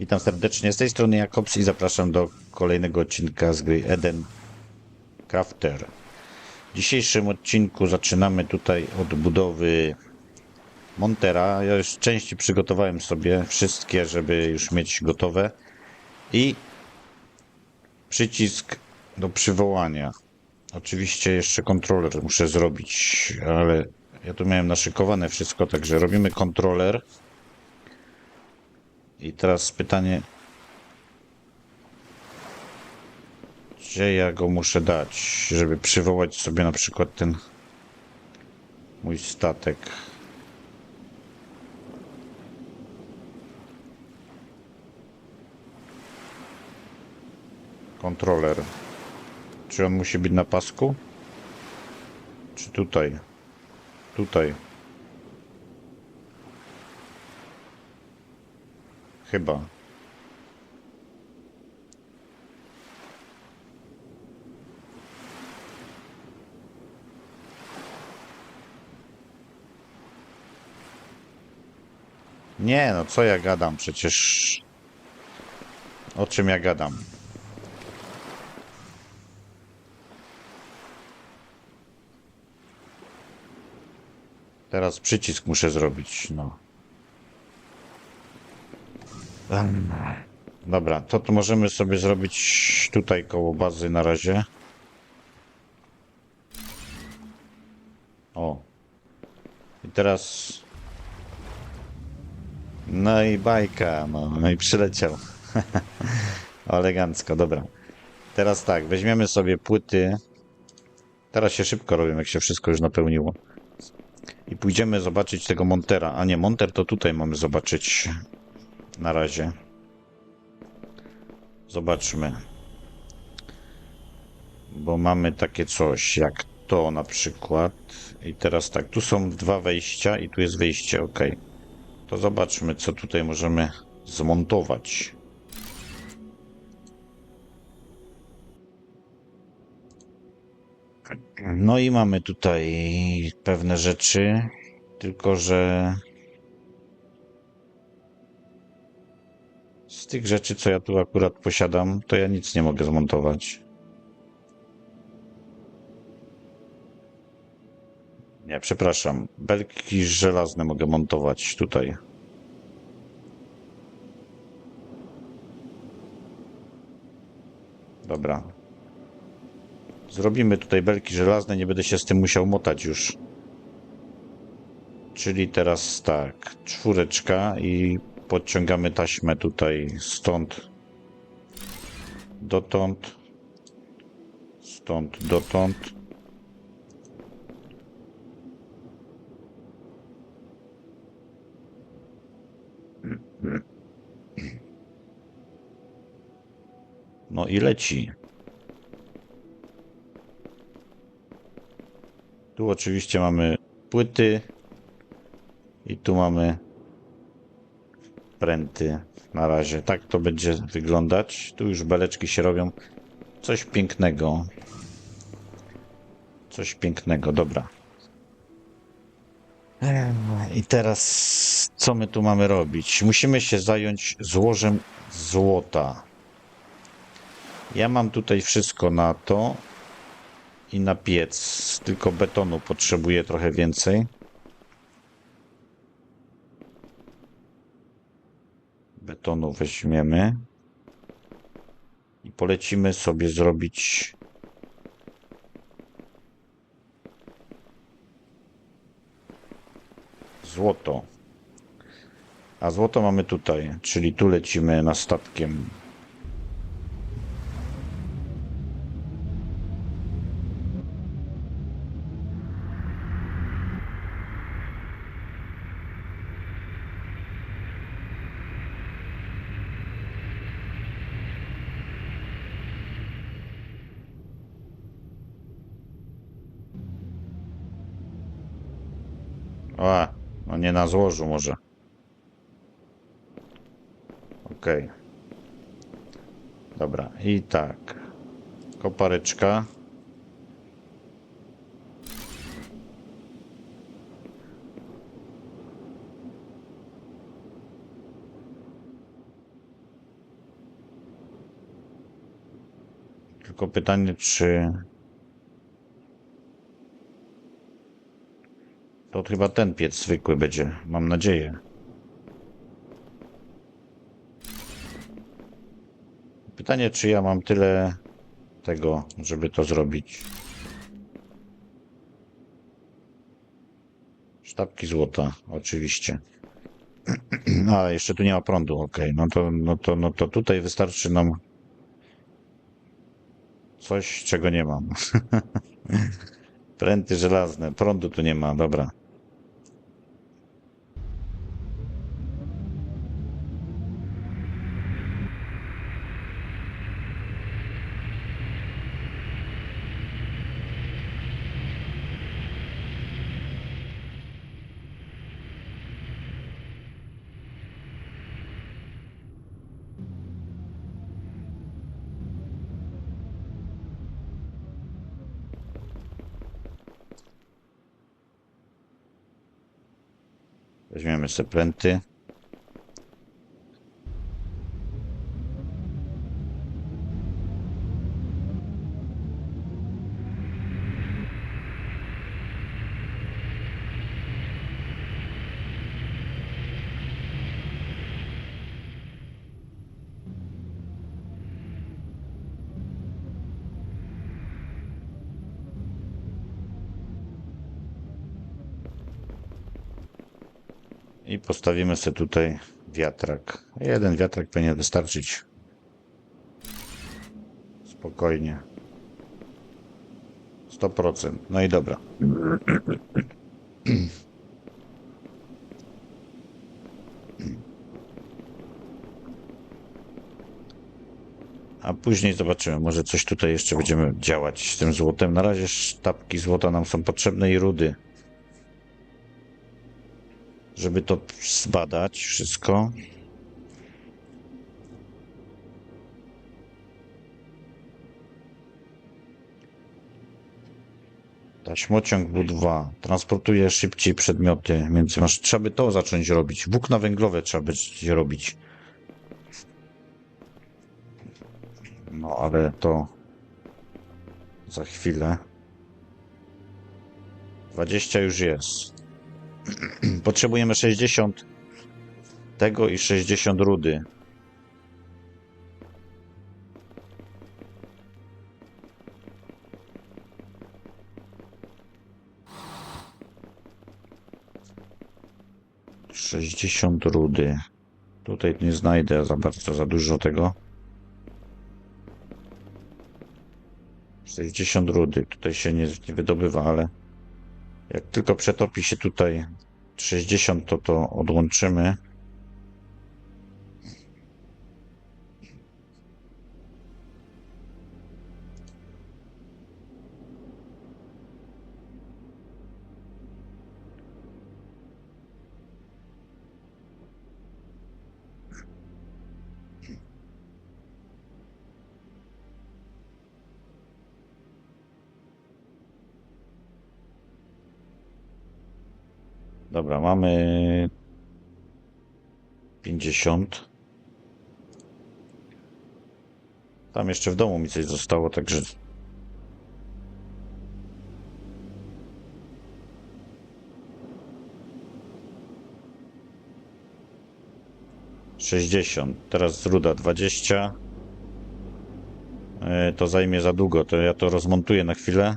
Witam serdecznie z tej strony Jakobs i zapraszam do kolejnego odcinka z gry Eden Crafter. W dzisiejszym odcinku zaczynamy tutaj od budowy Montera. Ja już części przygotowałem sobie wszystkie, żeby już mieć gotowe i przycisk do przywołania. Oczywiście jeszcze kontroler muszę zrobić, ale ja tu miałem naszykowane wszystko, także robimy kontroler. I teraz pytanie, gdzie ja go muszę dać, żeby przywołać sobie na przykład ten mój statek. Kontroler. Czy on musi być na pasku? Czy tutaj? Tutaj. Chyba. Nie, no co ja gadam? Przecież. O czym ja gadam? Teraz przycisk muszę zrobić, no. Dobra, to, to możemy sobie zrobić tutaj koło bazy na razie. O. I teraz... No i bajka, no, no i przyleciał. Elegancko, dobra. Teraz tak, weźmiemy sobie płyty. Teraz się szybko robią, jak się wszystko już napełniło. I pójdziemy zobaczyć tego Montera. A nie, Monter to tutaj mamy zobaczyć. Na razie. Zobaczmy. Bo mamy takie coś jak to na przykład. I teraz tak, tu są dwa wejścia i tu jest wyjście, ok. To zobaczmy, co tutaj możemy zmontować. No i mamy tutaj pewne rzeczy, tylko że tych rzeczy, co ja tu akurat posiadam, to ja nic nie mogę zmontować. Nie, przepraszam. Belki żelazne mogę montować tutaj. Dobra. Zrobimy tutaj belki żelazne, nie będę się z tym musiał motać już. Czyli teraz tak, czwóreczka i podciągamy taśmę tutaj stąd dotąd, stąd dotąd. No i leci. Tu oczywiście mamy płyty i tu mamy pręty na razie. Tak to będzie wyglądać. Tu już beleczki się robią. Coś pięknego. Coś pięknego, dobra. I teraz co my tu mamy robić? Musimy się zająć złożem złota. Ja mam tutaj wszystko na to i na piec, tylko betonu potrzebuję trochę więcej. Betonu weźmiemy i polecimy sobie zrobić złoto. A złoto mamy tutaj, czyli tu lecimy na statkiem. A, no nie na złożu może. Okej. Okay. Dobra, i tak. Kopareczka. Tylko pytanie, czy To chyba ten piec zwykły będzie, mam nadzieję. Pytanie, czy ja mam tyle tego, żeby to zrobić. Sztabki złota, oczywiście. A, jeszcze tu nie ma prądu, okej. No, to, no, to, no to tutaj wystarczy nam coś, czego nie mam. Pręty żelazne, prądu tu nie ma, dobra. Pręty. I postawimy sobie tutaj wiatrak. Jeden wiatrak powinien wystarczyć. Spokojnie. 100%. No i dobra. A później zobaczymy, może coś tutaj jeszcze będziemy działać z tym złotem. Na razie sztabki złota nam są potrzebne i rudy żeby to zbadać wszystko. Taśmociąg W2 transportuje szybciej przedmioty między masz. Trzeba by to zacząć robić. Włókna węglowe trzeba będzie robić. No ale to za chwilę. 20 już jest. Potrzebujemy 60 tego i 60 rudy. Sześćdziesiąt rudy. Tutaj nie znajdę za bardzo za dużo tego. 60 rudy. Tutaj się nie, nie wydobywa, ale jak tylko przetopi się tutaj 60, to to odłączymy. Dobra, mamy 50. Tam jeszcze w domu mi coś zostało, także sześćdziesiąt. Teraz ruda dwadzieścia. E, To zajmie za długo, to ja to rozmontuję na chwilę,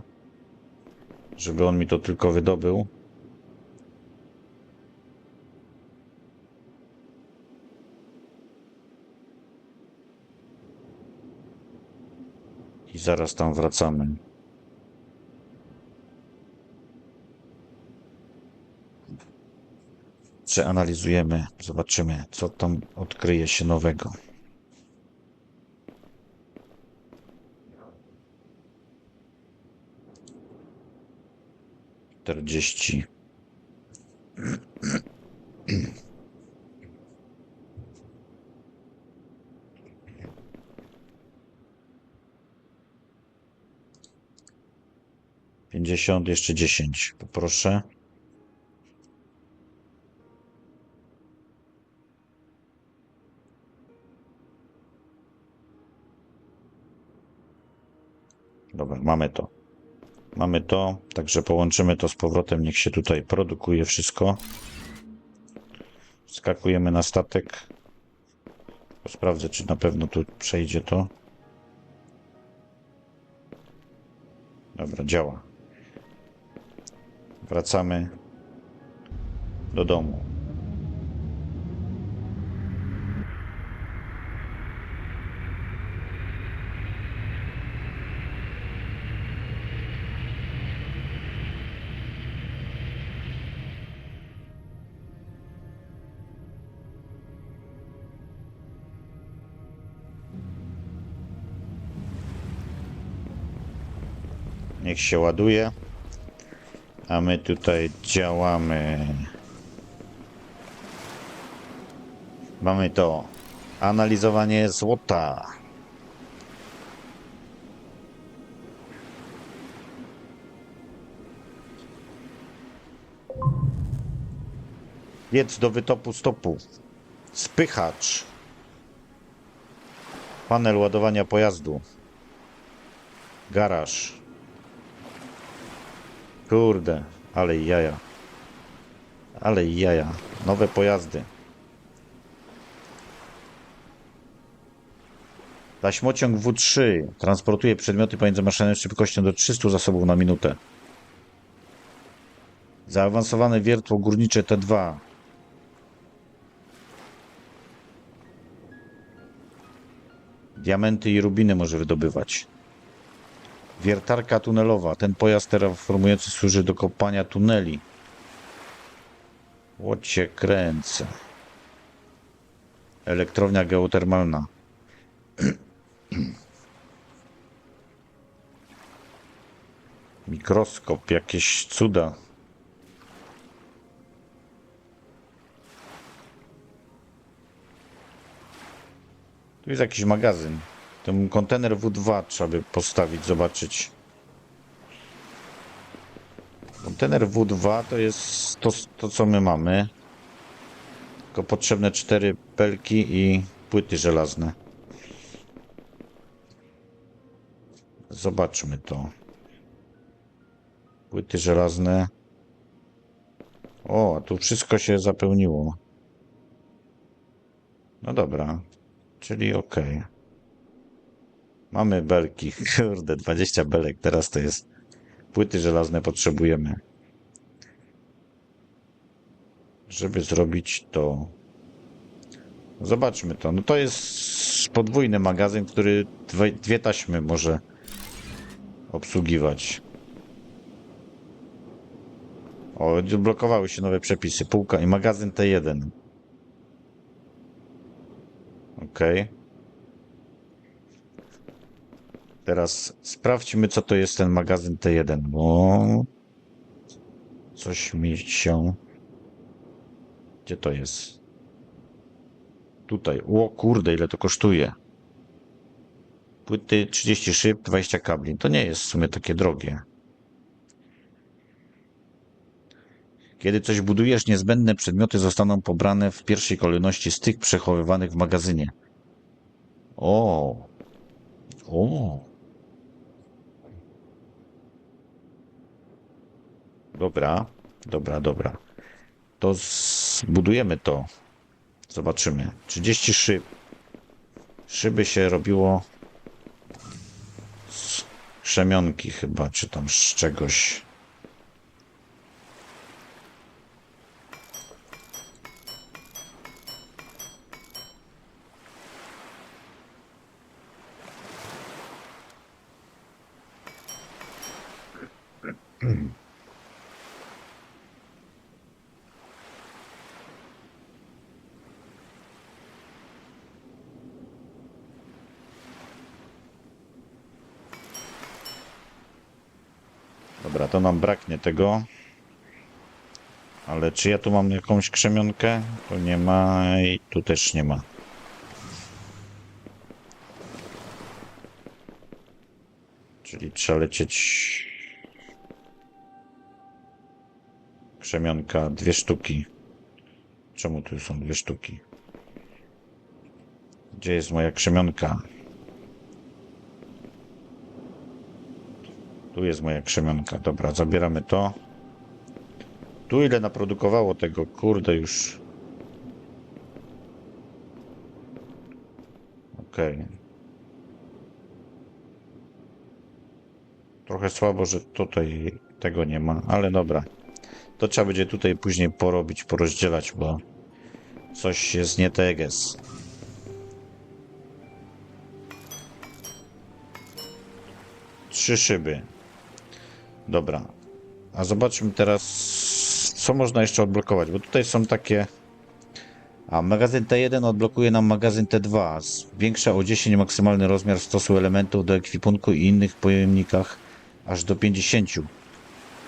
żeby on mi to tylko wydobył. I zaraz tam wracamy. Przeanalizujemy, zobaczymy, co tam odkryje się nowego. Czterdzieści. Pięćdziesiąt, jeszcze dziesięć. Poproszę. Dobra, mamy to. Mamy to, także połączymy to z powrotem. Niech się tutaj produkuje wszystko. Skakujemy na statek. Sprawdzę, czy na pewno tu przejdzie to. Dobra, działa. Wracamy do domu. Niech się ładuje. A my tutaj działamy. Mamy to. Analizowanie złota. Jedz do wytopu stopu. Spychacz. Panel ładowania pojazdu. Garaż. Kurde, ale jaja. Ale jaja. Nowe pojazdy. Taśmociąg W3 transportuje przedmioty pomiędzy maszynami z szybkością do 300 zasobów na minutę. Zaawansowane wiertło górnicze T2. Diamenty i rubiny może wydobywać. Wiertarka tunelowa. Ten pojazd terraformujący służy do kopania tuneli. Łocie kręcę. Elektrownia geotermalna. Mikroskop, jakieś cuda. Tu jest jakiś magazyn. Ten kontener W2 trzeba by postawić, zobaczyć. Kontener W2 to jest to, to co my mamy. Tylko potrzebne cztery pelki i płyty żelazne. Zobaczmy to. Płyty żelazne. O, tu wszystko się zapełniło. No dobra. Czyli ok. Mamy belki. Kurde, 20 belek. Teraz to jest. Płyty żelazne potrzebujemy. Żeby zrobić to. Zobaczmy to. No to jest podwójny magazyn, który dwie, dwie taśmy może obsługiwać. O, odblokowały się nowe przepisy. Półka i magazyn T1. Okej. Teraz sprawdźmy, co to jest ten magazyn T1, bo coś mi się. Gdzie to jest? Tutaj. O kurde, ile to kosztuje. Płyty 30 szyb, 20 kabli. To nie jest w sumie takie drogie. Kiedy coś budujesz, niezbędne przedmioty zostaną pobrane w pierwszej kolejności z tych przechowywanych w magazynie. O. O. Dobra, dobra, dobra. To zbudujemy to. Zobaczymy. 30 szyb. Szyby się robiło z krzemionki chyba, czy tam z czegoś. Tego. Ale czy ja tu mam jakąś krzemionkę? Tu nie ma i tu też nie ma. Czyli trzeba lecieć... Krzemionka, dwie sztuki. Czemu tu są dwie sztuki? Gdzie jest moja krzemionka? Tu jest moja krzemionka. Dobra, zabieramy to. Tu ile naprodukowało tego? Kurde, już. Okej. Trochę słabo, że tutaj tego nie ma, ale dobra. To trzeba będzie tutaj później porobić, porozdzielać, bo coś jest nie teges. Trzy szyby. Dobra. A zobaczmy teraz, co można jeszcze odblokować, bo tutaj są takie... A magazyn T1 odblokuje nam magazyn T2. Zwiększa o 10 maksymalny rozmiar stosu elementów do ekwipunku i innych pojemnikach aż do 50.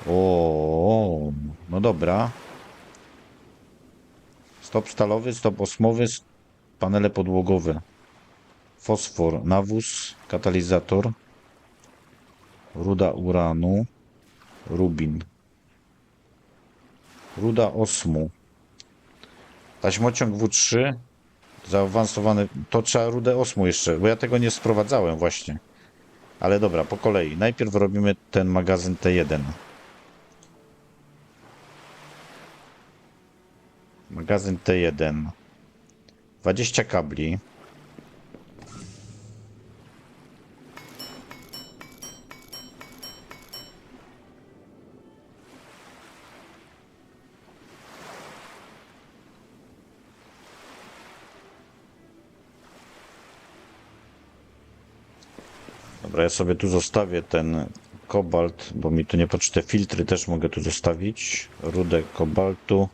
O, no dobra. Stop stalowy, stop osmowy, panele podłogowe. Fosfor, nawóz, katalizator. Ruda uranu, rubin. Ruda osmu. Taśmociąg W3. Zaawansowany. To trzeba rudę osmu jeszcze, bo ja tego nie sprowadzałem właśnie. Ale dobra, po kolei. Najpierw robimy ten magazyn T1. Magazyn T1. 20 kabli. Dobra, ja sobie tu zostawię ten kobalt, bo mi tu nie potrzebne filtry też mogę tu zostawić. Rudę kobaltu.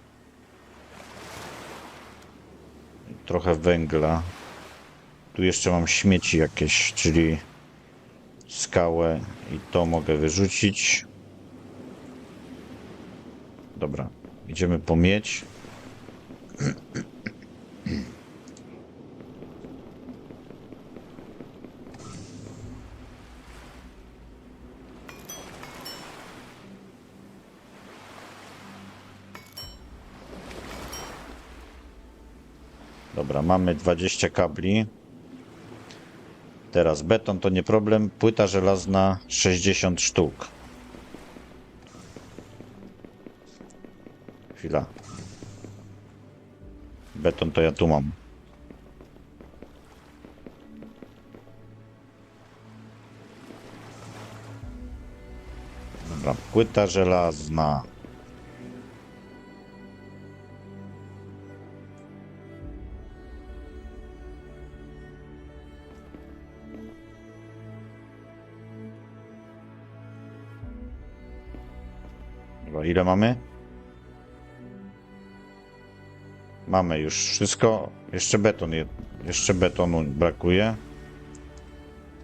Trochę węgla. Tu jeszcze mam śmieci jakieś, czyli skałę i to mogę wyrzucić. Dobra, idziemy po miedź. Dobra, mamy 20 kabli. Teraz beton to nie problem. Płyta żelazna 60 sztuk. Chwila. Beton to ja tu mam. Dobra, płyta żelazna. Ile mamy? Mamy już wszystko. Jeszcze beton. je- Jeszcze betonu brakuje.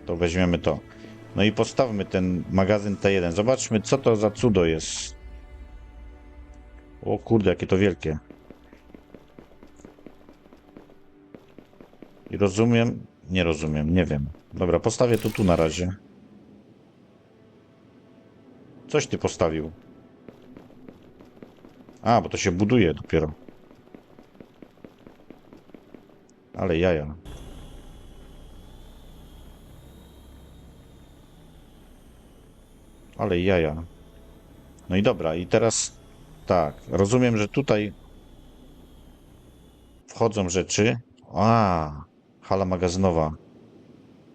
To weźmiemy to. No i postawmy ten magazyn T1. Zobaczmy, co to za cudo jest. O kurde, jakie to wielkie. I rozumiem? Nie rozumiem, nie wiem. Dobra, postawię to tu na razie. Coś ty postawił. A, bo to się buduje dopiero. Ale jaja. Ale jaja. No i dobra, i teraz tak. Rozumiem, że tutaj wchodzą rzeczy. A, hala magazynowa.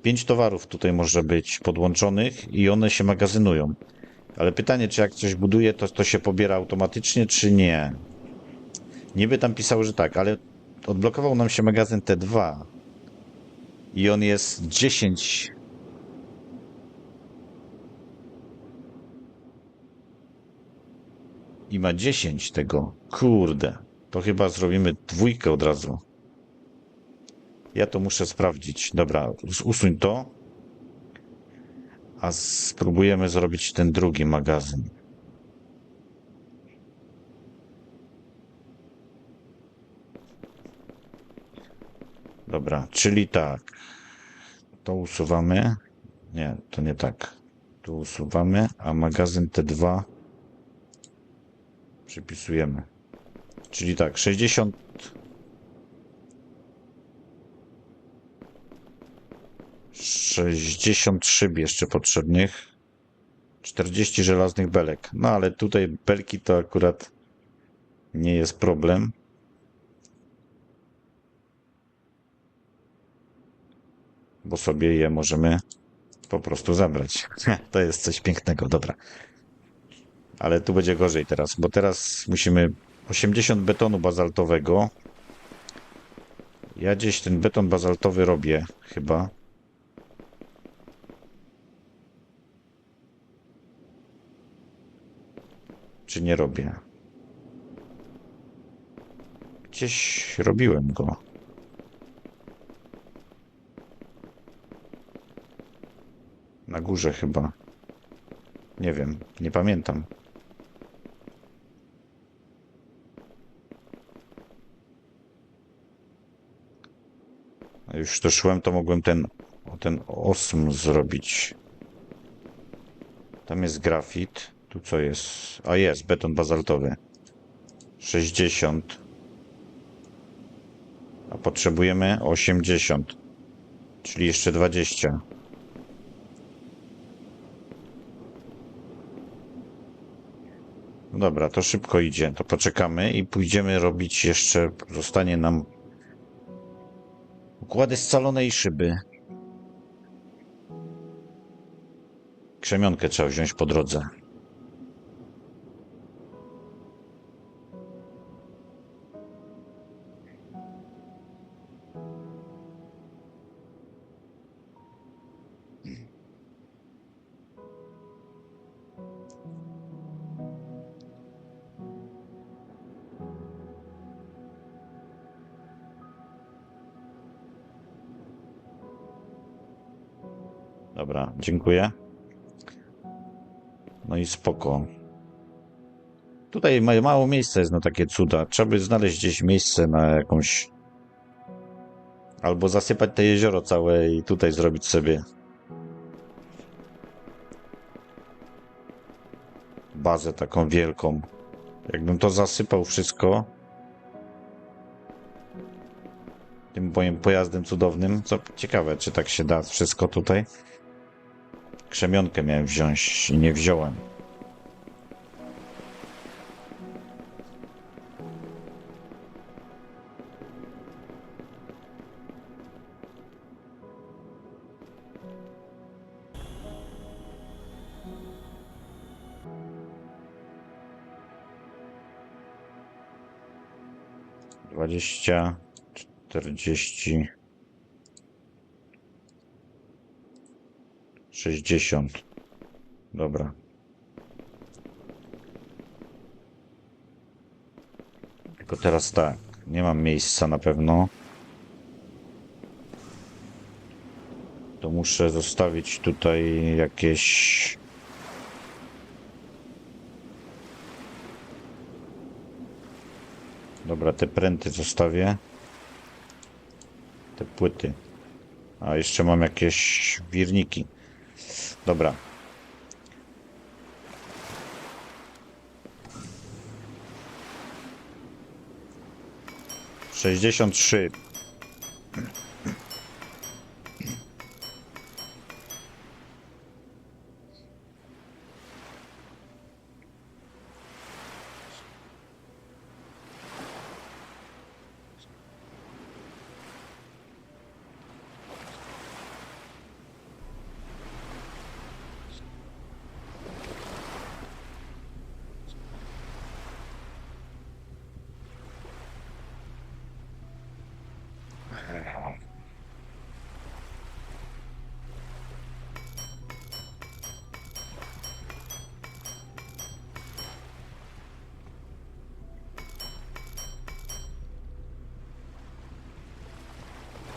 Pięć towarów tutaj może być podłączonych i one się magazynują. Ale pytanie, czy jak coś buduje, to to się pobiera automatycznie, czy nie? Niby tam pisało, że tak, ale odblokował nam się magazyn T2 i on jest 10. I ma 10 tego. Kurde. To chyba zrobimy dwójkę od razu. Ja to muszę sprawdzić. Dobra, us- usuń to. A spróbujemy zrobić ten drugi magazyn. Dobra, czyli tak. To usuwamy. Nie, to nie tak. Tu usuwamy, a magazyn T2 przypisujemy. Czyli tak, 60. 60 szyb jeszcze potrzebnych. 40 żelaznych belek. No ale tutaj belki to akurat nie jest problem. Bo sobie je możemy po prostu zabrać. To jest coś pięknego, dobra. Ale tu będzie gorzej teraz, bo teraz musimy 80 betonu bazaltowego. Ja gdzieś ten beton bazaltowy robię, chyba. Czy nie robię? Gdzieś robiłem go. Na górze chyba. Nie wiem, nie pamiętam. A już doszłem, to mogłem ten, ten osm zrobić. Tam jest grafit. Tu co jest? A jest, beton bazaltowy. 60. A potrzebujemy 80. Czyli jeszcze 20. No Dobra, to szybko idzie. To poczekamy i pójdziemy robić jeszcze. Zostanie nam układy scalonej szyby. Krzemionkę trzeba wziąć po drodze. Dziękuję. No i spoko. Tutaj ma- mało miejsca jest na takie cuda. Trzeba by znaleźć gdzieś miejsce na jakąś. Albo zasypać te jezioro całe i tutaj zrobić sobie bazę taką wielką. Jakbym to zasypał wszystko tym moim pojazdem cudownym, co ciekawe, czy tak się da wszystko tutaj. Krzemionkę miałem wziąć i nie wziąłem. Dwadzieścia, czterdzieści, sześćdziesiąt. Dobra. Tylko teraz tak, nie mam miejsca na pewno. To muszę zostawić tutaj jakieś Dobra, te pręty zostawię. Te płyty. A jeszcze mam jakieś wirniki. Dobra. Sześćdziesiąt trzy.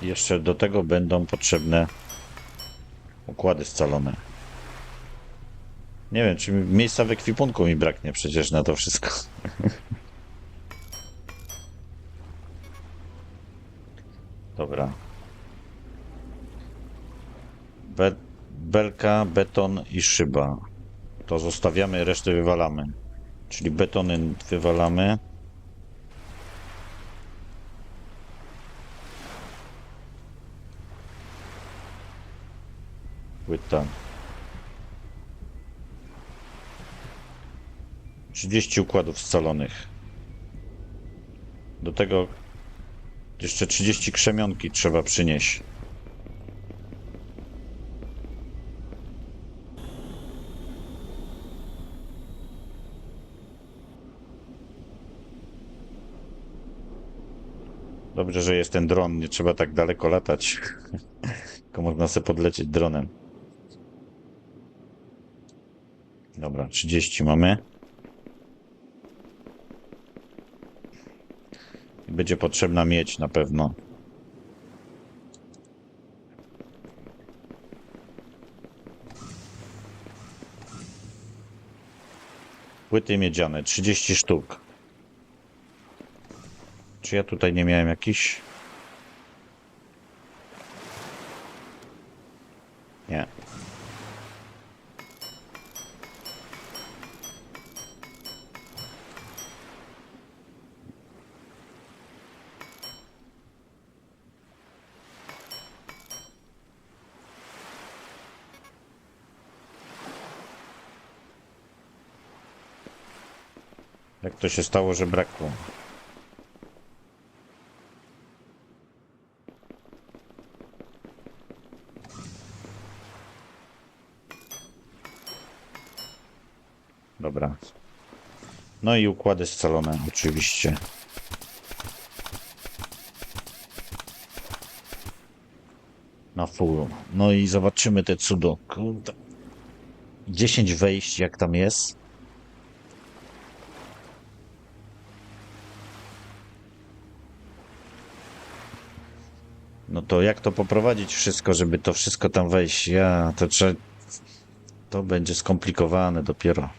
Jeszcze do tego będą potrzebne układy scalone. Nie wiem, czy mi- miejsca w ekwipunku mi braknie przecież na to wszystko. Dobra. Be belka, beton i szyba. To zostawiamy, resztę wywalamy. Czyli betony wywalamy. Płyta. 30 układów scalonych. Do tego jeszcze 30 krzemionki trzeba przynieść. Dobrze, że jest ten dron, nie trzeba tak daleko latać. Tylko można sobie podlecieć dronem. Dobra, 30 mamy. Będzie potrzebna miedź na pewno. Płyty miedziane, 30 sztuk. Czy ja tutaj nie miałem jakiś? Nie. To się stało, że brakło? Dobra. No i układy scalone oczywiście. Na full. No i zobaczymy te cudo. Kurde. 10 wejść jak tam jest. No to jak to poprowadzić wszystko, żeby to wszystko tam wejść? Ja, to trzeba... To będzie skomplikowane dopiero.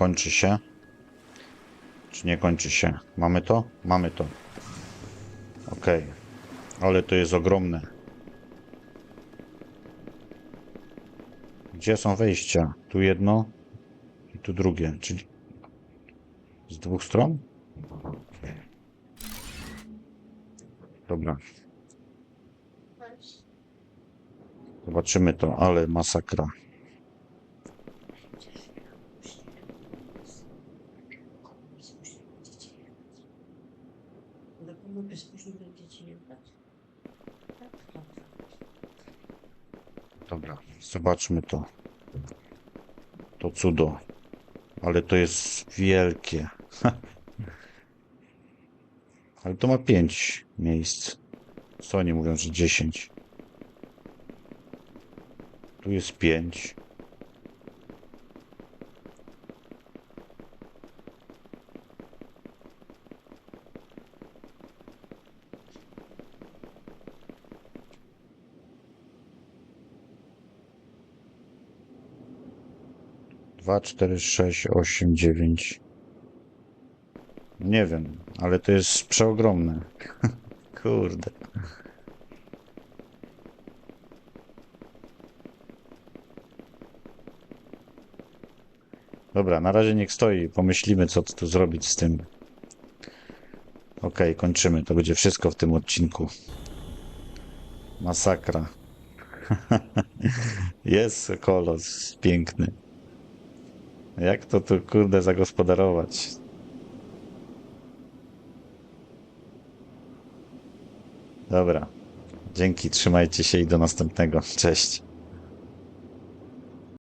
Kończy się. Czy nie kończy się? Mamy to? Mamy to. Ok. Ale to jest ogromne. Gdzie są wejścia? Tu jedno i tu drugie. Czyli z dwóch stron? Dobra. Zobaczymy to, ale masakra. Do komu później będziecie jechać? Tak, tak. Dobra, zobaczmy to. To cudo. Ale to jest wielkie. Ale to ma pięć miejsc. Co oni mówią, że 10? Tu jest pięć. Dwa, cztery, sześć, osiem, dziewięć. Nie wiem, ale to jest przeogromne. Kurde. Dobra, na razie niech stoi. Pomyślimy, co tu zrobić z tym. Okej, kończymy. To będzie wszystko w tym odcinku. Masakra. Jest kolos piękny. Jak to tu kurde zagospodarować? Dobra. Dzięki, trzymajcie się i do następnego. Cześć.